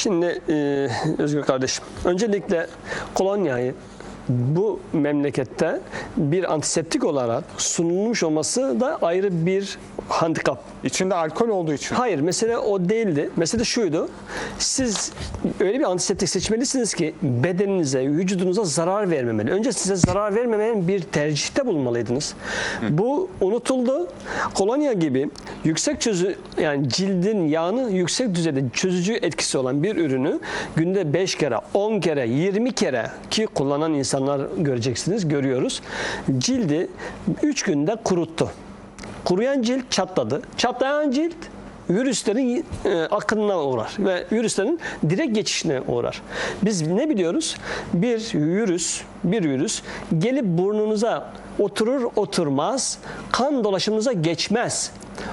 Şimdi e, Özgür kardeşim, öncelikle kolonyayı bu memlekette bir antiseptik olarak sunulmuş olması da ayrı bir handikap. İçinde alkol olduğu için. Hayır, mesele o değildi. Mesele şuydu. Siz öyle bir antiseptik seçmelisiniz ki bedeninize, vücudunuza zarar vermemeli. Önce size zarar vermemeyen bir tercihte bulunmalıydınız. Bu unutuldu. Kolonya gibi yüksek çözü yani cildin yağını yüksek düzeyde çözücü etkisi olan bir ürünü günde 5 kere, 10 kere, 20 kere ki kullanan insanlar göreceksiniz, görüyoruz. Cildi 3 günde kuruttu. Kuruyan cilt çatladı. Çatlayan cilt virüslerin e, akınına uğrar ve virüslerin direkt geçişine uğrar. Biz ne biliyoruz? Bir virüs, bir virüs gelip burnunuza oturur oturmaz kan dolaşımınıza geçmez.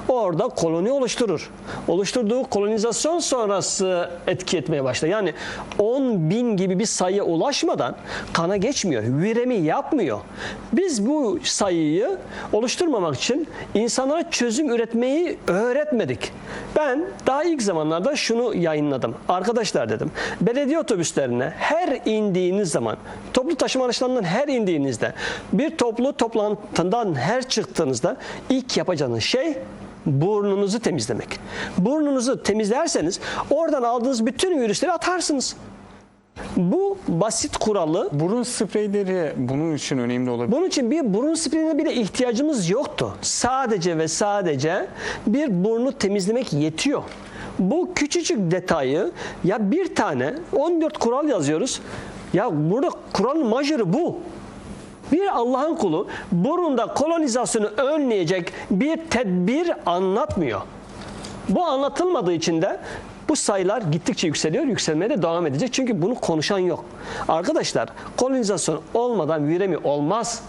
Orada koloni oluşturur. Oluşturduğu kolonizasyon sonrası etki etmeye başlar. Yani 10 bin gibi bir sayıya ulaşmadan kana geçmiyor. Viremi yapmıyor. Biz bu sayıyı oluşturmamak için insanlara çözüm üretmeyi öğretmedik. Ben daha ilk zamanlarda şunu yayınladım. Arkadaşlar dedim. Belediye otobüslerine her indiğiniz zaman, toplu taşıma araçlarından her indiğinizde, bir toplu toplantıdan her çıktığınızda ilk yapacağınız şey burnunuzu temizlemek. Burnunuzu temizlerseniz oradan aldığınız bütün virüsleri atarsınız. Bu basit kuralı Burun spreyleri bunun için önemli olabilir. bunun için bir burun spreyine bile ihtiyacımız yoktu. Sadece ve sadece bir burnu temizlemek yetiyor. Bu küçücük detayı ya bir tane 14 kural yazıyoruz. Ya burada kuralın majörü bu. Bir Allah'ın kulu burunda kolonizasyonu önleyecek bir tedbir anlatmıyor. Bu anlatılmadığı için de bu sayılar gittikçe yükseliyor, yükselmeye de devam edecek. Çünkü bunu konuşan yok. Arkadaşlar kolonizasyon olmadan viremi olmaz.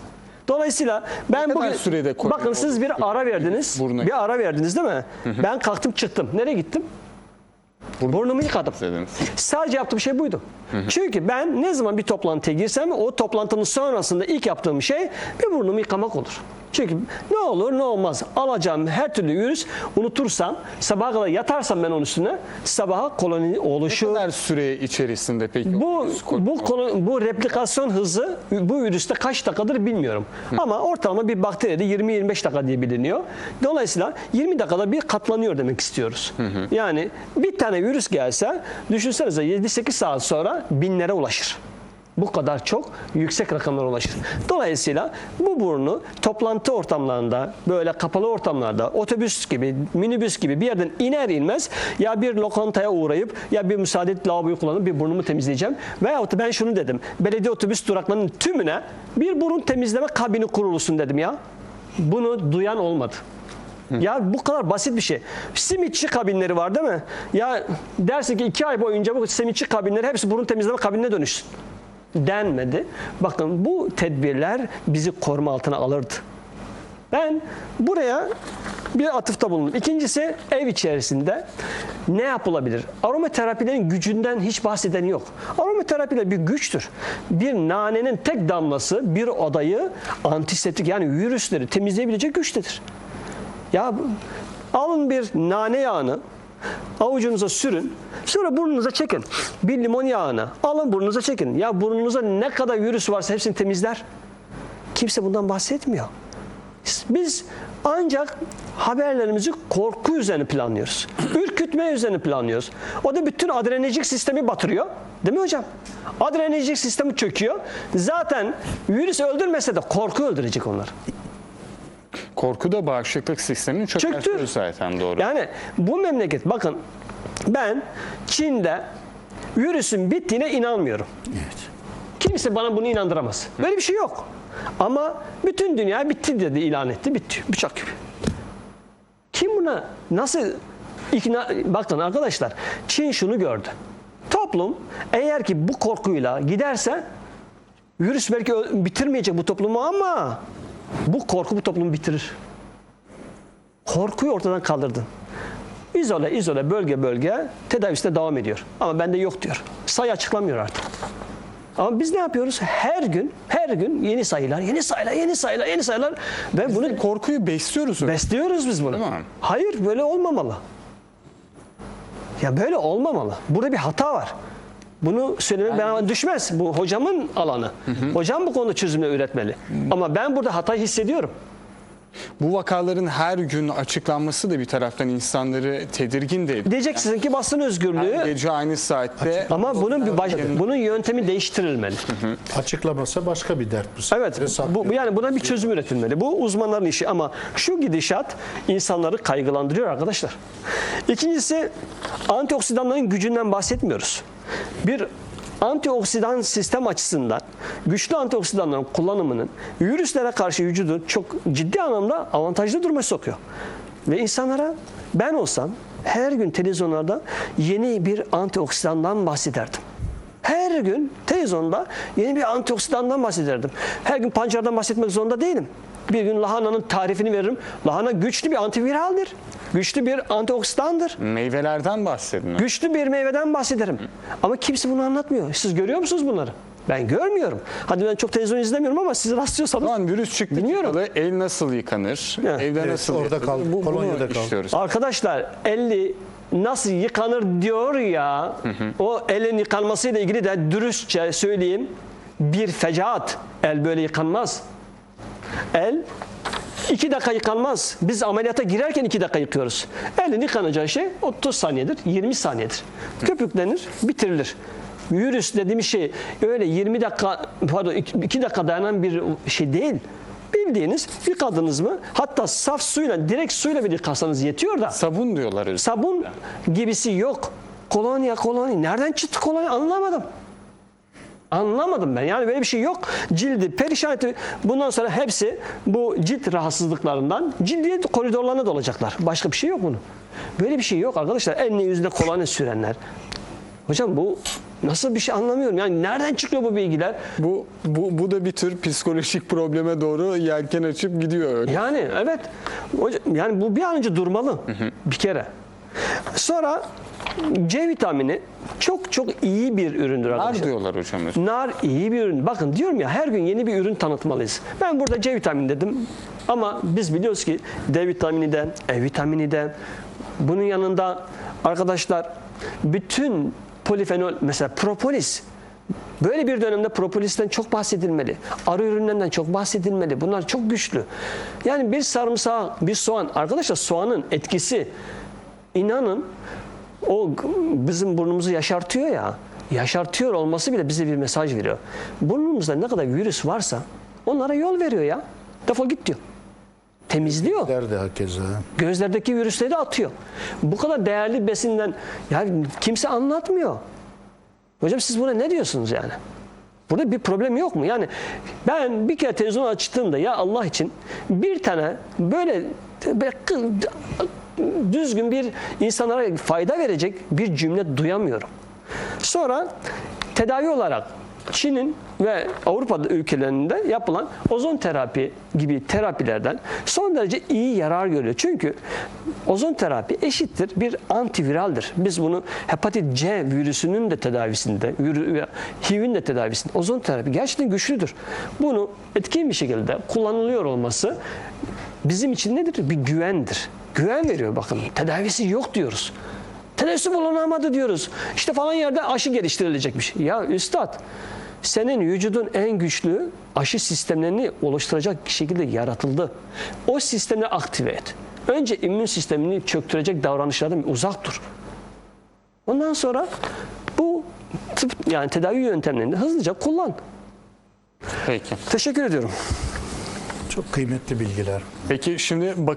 Dolayısıyla ben Ne bugün sürede bakın siz bir ara verdiniz. Bir ara verdiniz değil mi? Ben kalktım çıktım. Nereye gittim? Burnumu yıkadım. Dediniz. Sadece yaptığım şey buydu. Çünkü ben ne zaman bir toplantıya girsem o toplantının sonrasında ilk yaptığım şey bir burnumu yıkamak olur. Çünkü ne olur ne olmaz alacağım her türlü virüs unutursam sabaha kadar yatarsam ben onun üstüne sabaha koloni Ne oluşur. kadar süre içerisinde peki? Bu bu konu, bu replikasyon hızı bu virüste kaç dakikadır bilmiyorum. Ama ortalama bir bakteride 20-25 dakika diye biliniyor. Dolayısıyla 20 dakikada bir katlanıyor demek istiyoruz. Yani bir tane virüs gelse düşünsenize 7-8 saat sonra binlere ulaşır. Bu kadar çok yüksek rakamlara ulaşır. Dolayısıyla bu burnu toplantı ortamlarında, böyle kapalı ortamlarda, otobüs gibi, minibüs gibi bir yerden iner inmez ya bir lokantaya uğrayıp ya bir müsaade et lavaboyu kullanıp bir burnumu temizleyeceğim. Veyahut da ben şunu dedim. Belediye otobüs duraklarının tümüne bir burun temizleme kabini kurulsun dedim ya. Bunu duyan olmadı. Ya bu kadar basit bir şey. Simitçi kabinleri var değil mi? Ya dersin ki iki ay boyunca bu simitçi kabinleri hepsi burun temizleme kabinine dönüşsün denmedi. Bakın bu tedbirler bizi koruma altına alırdı. Ben buraya bir atıfta bulundum. İkincisi ev içerisinde ne yapılabilir? Aromaterapilerin gücünden hiç bahseden yok. Aromaterapiler bir güçtür. Bir nanenin tek damlası bir odayı antiseptik yani virüsleri temizleyebilecek güçtedir. Ya alın bir nane yağını avucunuza sürün. Sonra burnunuza çekin. Bir limon yağını alın burnunuza çekin. Ya burnunuza ne kadar virüs varsa hepsini temizler. Kimse bundan bahsetmiyor. Biz ancak haberlerimizi korku üzerine planlıyoruz. Ürkütme üzerine planlıyoruz. O da bütün adrenerjik sistemi batırıyor. Değil mi hocam? Adrenerjik sistemi çöküyor. Zaten virüs öldürmese de korku öldürecek onları. Korku da bağışıklık sistemini çökertiyor Çöktü. zaten doğru. Yani bu memleket bakın ben Çin'de virüsün bittiğine inanmıyorum. Kimse bana bunu inandıramaz. Böyle bir şey yok. Ama bütün dünya bitti dedi ilan etti. Bitti. Bıçak gibi. Kim buna nasıl ikna bakın arkadaşlar Çin şunu gördü. Toplum eğer ki bu korkuyla giderse virüs belki bitirmeyecek bu toplumu ama bu korku bu toplumu bitirir. Korkuyu ortadan kaldırdın. İzole izole bölge bölge tedavisine devam ediyor. Ama bende yok diyor. Sayı açıklamıyor artık. Ama biz ne yapıyoruz? Her gün, her gün yeni sayılar, yeni sayılar, yeni sayılar, yeni sayılar ve bunu Korkuyu besliyoruz. öyle. besliyoruz biz bunu. Değil mi? Hayır, böyle olmamalı. Ya böyle olmamalı. Burada bir hata var. Bunu söylemek bana düşmez. Bu hocamın alanı. Hocam bu konuda çözümler üretmeli. Ama ben burada hata hissediyorum. Bu vakaların her gün açıklanması da bir taraftan insanları tedirgin de ediyor. Diyeceksiniz ki basın özgürlüğü Her gece aynı saatte ama bunun bir baş, bunun yöntemi değiştirilmeli. Açıklamasa başka bir dert bu. Evet. Bu, yani buna bir çözüm üretilmeli. Bu uzmanların işi ama şu gidişat insanları kaygılandırıyor arkadaşlar. İkincisi antioksidanların gücünden bahsetmiyoruz. Bir antioksidan sistem açısından güçlü antioksidanların kullanımının virüslere karşı vücudu çok ciddi anlamda avantajlı duruma sokuyor. Ve insanlara ben olsam her gün televizyonlarda yeni bir antioksidandan bahsederdim. Her gün televizyonda yeni bir antioksidandan bahsederdim. Her gün pancardan bahsetmek zorunda değilim. Bir gün lahananın tarifini veririm. Lahana güçlü bir antiviraldir. Güçlü bir antioksidandır. meyvelerden bahsedin. Güçlü bir meyveden bahsederim. Ama kimse bunu anlatmıyor. Siz görüyor musunuz bunları? Ben görmüyorum. Hadi ben çok televizyon izlemiyorum ama siz rastlıyorsanız Lan virüs çıktı Bilmiyorum. çıkalı el nasıl yıkanır? Evet. Evde Evet, nasıl orada kaldı. Bu, Kolonya'da işliyoruz. Arkadaşlar elli nasıl yıkanır diyor ya. O elin yıkanmasıyla ilgili de dürüstçe söyleyeyim. Bir fecaat. El böyle yıkanmaz. El iki dakika yıkanmaz. Biz ameliyata girerken iki dakika yıkıyoruz. Elin yıkanacağı şey 30 saniyedir, 20 saniyedir. Köpüklenir, bitirilir. Virüs dediğimiz şey öyle 20 dakika, pardon 2 dakika dayanan bir şey değil. Bildiğiniz yıkadınız mı? Hatta saf suyla, direkt suyla bir yıkasanız yetiyor da. Sabun diyorlar. öyle. Sabun gibisi yok. Kolonya kolonya. Nereden çıktı kolonya anlamadım. Anlamadım ben. Yani böyle bir şey yok. Cildi perişan etti. Bundan sonra hepsi bu cilt rahatsızlıklarından cildi koridorlarına dolacaklar. Başka bir şey yok bunun. Böyle bir şey yok arkadaşlar. Eline yüzüne kolonya sürenler. Hocam bu nasıl bir şey anlamıyorum. Yani nereden çıkıyor bu bilgiler? Bu, bu, bu da bir tür psikolojik probleme doğru yelken açıp gidiyor öyle. Yani evet. Hocam, yani bu bir an önce durmalı. Bir kere. Sonra C vitamini çok çok iyi bir üründür arkadaşlar. diyorlar hocam. Nar iyi bir ürün. Bakın diyorum ya her gün yeni bir ürün tanıtmalıyız. Ben burada C vitamini dedim. Ama biz biliyoruz ki D vitamini de, E vitamini de bunun yanında arkadaşlar bütün polifenol mesela propolis Böyle bir dönemde propolisten çok bahsedilmeli. Arı ürünlerinden çok bahsedilmeli. Bunlar çok güçlü. Yani bir sarımsak, bir soğan. Arkadaşlar soğanın etkisi inanın o bizim burnumuzu yaşartıyor ya. Yaşartıyor olması bile bize bir mesaj veriyor. Burnumuzda ne kadar virüs varsa onlara yol veriyor ya. Defol git diyor. Temizliyor. Derdi hakeza. Gözlerdeki virüsleri atıyor. Bu kadar değerli besinden yani kimse anlatmıyor. Hocam siz buna ne diyorsunuz yani? Burada bir problem yok mu? Yani ben bir kere televizyon açtığımda ya Allah için bir tane böyle, düzgün bir insanlara fayda verecek bir cümle duyamıyorum. Sonra tedavi olarak Çin'in ve Avrupa ülkelerinde yapılan ozon terapi gibi terapilerden son derece iyi yarar görüyor. Çünkü ozon terapi eşittir bir antiviraldir. Biz bunu hepatit C virüsünün de tedavisinde, HIV'in de tedavisinde ozon terapi gerçekten güçlüdür. Bunu etkin bir şekilde kullanılıyor olması bizim için nedir? Bir güvendir. Güven veriyor bakın. Tedavisi yok diyoruz. Tedavisi bulunamadı diyoruz. İşte falan yerde aşı geliştirilecekmiş. Ya üstad senin vücudun en güçlü aşı sistemlerini oluşturacak şekilde yaratıldı. O sistemleri aktive et. Önce immün sistemini çöktürecek davranışlardan uzak dur. Ondan sonra bu tıp yani tedavi yöntemlerini hızlıca kullan. Peki. Teşekkür ediyorum. Çok kıymetli bilgiler. Peki şimdi bak